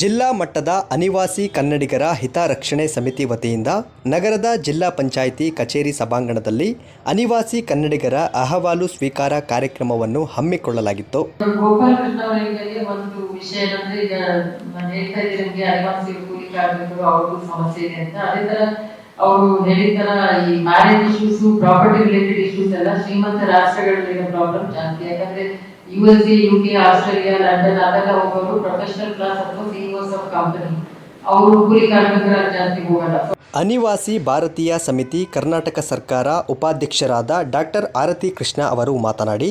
ಜಿಲ್ಲಾ ಮಟ್ಟದ ಅನಿವಾಸಿ ಕನ್ನಡಿಗರ ಹಿತರಕ್ಷಣೆ ಸಮಿತಿ ವತಿಯಿಂದ ನಗರದ ಜಿಲ್ಲಾ ಪಂಚಾಯಿತಿ ಕಚೇರಿ ಸಭಾಂಗಣದಲ್ಲಿ ಅನಿವಾಸಿ ಕನ್ನಡಿಗರ ಅಹವಾಲು ಸ್ವೀಕಾರ ಕಾರ್ಯಕ್ರಮವನ್ನು ಹಮ್ಮಿಕೊಳ್ಳಲಾಗಿತ್ತು. ಗೋಪಾಲ್ ಒಂದು ವಿಷಯ ಈಗ ಸಮಸ್ಯೆ ಇದೆ ಅಂತ. ಅದೇ ತರ ಅವರು ಹೇಳಿದ ಈ marriage issues property related issues ಎಲ್ಲ ಶ್ರೀಮಂತ ರಾಷ್ಟ್ರಗಳಲ್ಲಿ ಪ್ರಾಬ್ಲಮ್ ಜಾಸ್ತಿ. ಯಾಕಂದ್ರೆ U S A U K Australia London ಅದೆಲ್ಲ ಹೋಗೋರು ಪ್ರೊಫೆಷನಲ್ ಕ್ಲಾಸ್ ಅಥವಾ ಸಿಇಒಸ್ ಆಫ್ ಕಂಪನಿ ಅವರು ಕೂಲಿ ಕಾರ್ಮಿಕರ ಜಾಸ್ತಿ ಹೋಗಲ್ಲ. ಅನಿವಾಸಿ ಭಾರತೀಯ ಸಮಿತಿ ಕರ್ನಾಟಕ ಸರ್ಕಾರ ಉಪಾಧ್ಯಕ್ಷರಾದ ಡಾಕ್ಟರ್ ಆರತಿ ಕೃಷ್ಣ ಅವರು ಮಾತನಾಡಿ,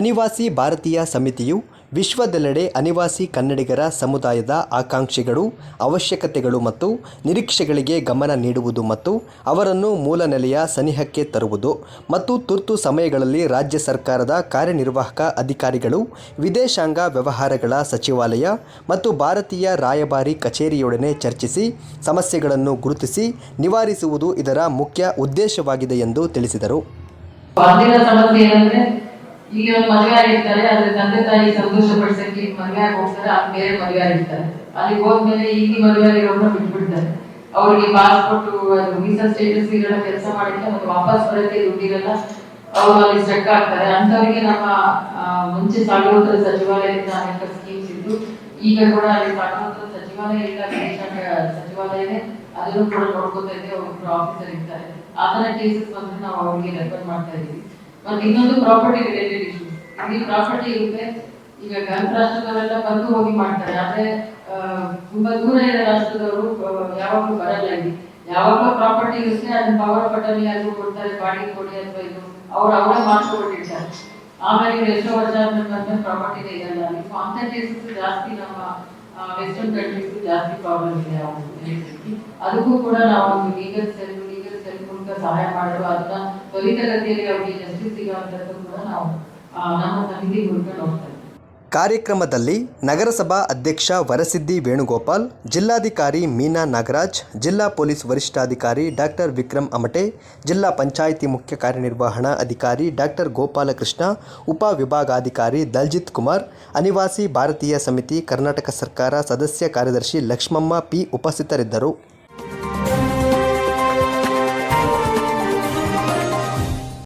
ಅನಿವಾಸಿ ಭಾರತೀಯ ಸಮಿತಿಯು ವಿಶ್ವದೆಲ್ಲೆಡೆ ಅನಿವಾಸಿ ಕನ್ನಡಿಗರ ಸಮುದಾಯದ ಆಕಾಂಕ್ಷೆಗಳು, ಅವಶ್ಯಕತೆಗಳು ಮತ್ತು ನಿರೀಕ್ಷೆಗಳಿಗೆ ಗಮನ ನೀಡುವುದು ಮತ್ತು ಅವರನ್ನು ಮೂಲ ನೆಲೆಯ ಸನಿಹಕ್ಕೆ ತರುವುದು ಮತ್ತು ತುರ್ತು ಸಮಯಗಳಲ್ಲಿ ರಾಜ್ಯ ಸರ್ಕಾರದ ಕಾರ್ಯನಿರ್ವಾಹಕ ಅಧಿಕಾರಿಗಳು, ವಿದೇಶಾಂಗ ವ್ಯವಹಾರಗಳ ಸಚಿವಾಲಯ ಮತ್ತು ಭಾರತೀಯ ರಾಯಭಾರಿ ಕಚೇರಿಯೊಡನೆ ಚರ್ಚಿಸಿ ಸಮಸ್ಯೆಗಳನ್ನು ಗುರುತಿಸಿ ನಿವಾರಿಸುವುದು ಇದರ ಮುಖ್ಯ ಉದ್ದೇಶವಾಗಿದೆ ಎಂದು ತಿಳಿಸಿದರು. ಇಲ್ಲಿ ಒಂದು ಮದುವೆ ಆಗಿರ್ತಾರೆ ಆದ್ರೆ ತಂದೆ ತಾಯಿ ಸಂತೋಷ ಪಡಿಸಕ್ಕೆ ಮದುವೆ ಆಗಿ ಹೋಗ್ತಾರೆ ಅಲ್ಲಿ ಬೇರೆ ಮದುವೆ ಆಗಿರ್ತಾರೆ. ಅಲ್ಲಿಗೆ ಹೋದ್ಮೇಲೆ ಇಲ್ಲಿ ಮದುವೆ ಆಗಿರೋರ್ನ ಬಿಟ್ಬಿಡ್ತಾರೆ. ಅವ್ರಿಗೆ ಪಾಸ್ಪೋರ್ಟ್ ವೀಸಾ ಸ್ಟೇಟಸ್ ಇರಲ್ಲ ಕೆಲಸ ಮಾಡಿದ್ರೆ ಮತ್ತೆ ವಾಪಸ್ ಬರೋಕ್ಕೆ ದುಡ್ಡಿರಲ್ಲ ಅವರು ಅಲ್ಲಿ ಸ್ಟಕ್ ಆಗ್ತಾರೆ. ಅಂತವರಿಗೆ ನಮ್ಮ ಆ, ಮುಂಚೆ ಸಾಗರೋತ್ತರ ಸಚಿವಾಲಯದಿಂದ ಅನೇಕ ಸ್ಕೀಮ್ಸ್ ಇದ್ದು ಈಗ ಕೂಡ ಅಲ್ಲಿ ಸಾಗುವಂತ ಸಚಿವಾಲಯ ಇಲ್ಲ ಸಚಿವಾಲಯ ಇದೆ ಅದನ್ನು ಕೂಡ ನೋಡ್ಕೋತಾ ಇದ್ದೆ ಒಬ್ಬರು ಆಫೀಸರ್ ಇರ್ತಾರೆ. ಆತನ ಕೇಸಸ್ ಬಂದ್ರೆ ನಾವು ಅವ್ರಿಗೆ ರೆಫರ್ ಮಾಡ್ತಾ ಇದೀವಿ ಇನ್ನೊಂದು ಪ್ರಾಪರ್ಟಿ ರಿಲೇಟೆಡ್ ಇಶ್ಯೂ ಅಲ್ಲಿ ಪ್ರಾಪರ್ಟಿ ಇರುತ್ತೆ. ಈಗ ಗಲ್ಫ್ ರಾಷ್ಟ್ರದವರೆಲ್ಲ ಬಂದು ಹೋಗಿ ಮಾಡ್ತಾರೆ. ಆದ್ರೆ ತುಂಬಾ ದೂರ ಇರೋ ರಾಷ್ಟ್ರದವರು ಯಾವಾಗಲೂ ಬರಲ್ಲ ಇಲ್ಲಿ. ಯಾವಾಗಲೂ ಪ್ರಾಪರ್ಟಿ ಇರುತ್ತೆ, ಅದನ್ನ ಪವರ್ ಬಟನ್ ಯಾರಿಗೂ ಕೊಡ್ತಾರೆ ಬಾಡಿಗೆ ಕೊಡಿ ಅಥವಾ ಇದು. ಅವ್ರು ಅವರೇ ಮಾಡ್ಕೊಬಿಟ್ಟಿರ್ತಾರೆ ಆಮೇಲೆ ಎಷ್ಟೋ ವರ್ಷ ಆದ್ಮೇಲೆ ಪ್ರಾಪರ್ಟಿನೇ ಇರಲ್ಲ ಸೊ ಅಂತ ಕೇಸಸ್ ಜಾಸ್ತಿ ನಮ್ಮ ವೆಸ್ಟರ್ನ್ ಕಂಟ್ರೀಸ್ ಜಾಸ್ತಿ ಪ್ರಾಬ್ಲಮ್ ಇದೆ. ಅದಕ್ಕೂ ಕೂಡ ನಾವು ಲೀಗಲ್ ಸೆಲ್ ಸಹಾಯ ಮಾಡಲು ಅದನ್ನ ತ್ವರಿತಗತಿಯಲ್ಲಿ ಅವರಿಗೆ ಜಸ್ಟಿಸ್ ಸಿಗುವಂತದ್ದು ಕೂಡ ನಾವು ಕಾರ್ಯಕ್ರಮದಲ್ಲಿ ನಗರಸಭಾ ಅಧ್ಯಕ್ಷ ವರಸಿದ್ದಿ ವೇಣುಗೋಪಾಲ್, ಜಿಲ್ಲಾಧಿಕಾರಿ ಮೀನಾ ನಾಗರಾಜ್, ಜಿಲ್ಲಾ ಪೊಲೀಸ್ ವರಿಷ್ಠಾಧಿಕಾರಿ ಡಾಕ್ಟರ್ ವಿಕ್ರಮ್ ಅಮಟೆ, ಜಿಲ್ಲಾ ಪಂಚಾಯಿತಿ ಮುಖ್ಯ ಕಾರ್ಯನಿರ್ವಹಣಾ ಅಧಿಕಾರಿ ಡಾಕ್ಟರ್ ಗೋಪಾಲಕೃಷ್ಣ, ಉಪ ವಿಭಾಗಾಧಿಕಾರಿ ದಲ್ಜಿತ್ ಕುಮಾರ್, ಅನಿವಾಸಿ ಭಾರತೀಯ ಸಮಿತಿ ಕರ್ನಾಟಕ ಸರ್ಕಾರ ಸದಸ್ಯ ಕಾರ್ಯದರ್ಶಿ ಲಕ್ಷ್ಮಮ್ಮ ಪಿ ಉಪಸ್ಥಿತರಿದ್ದರು.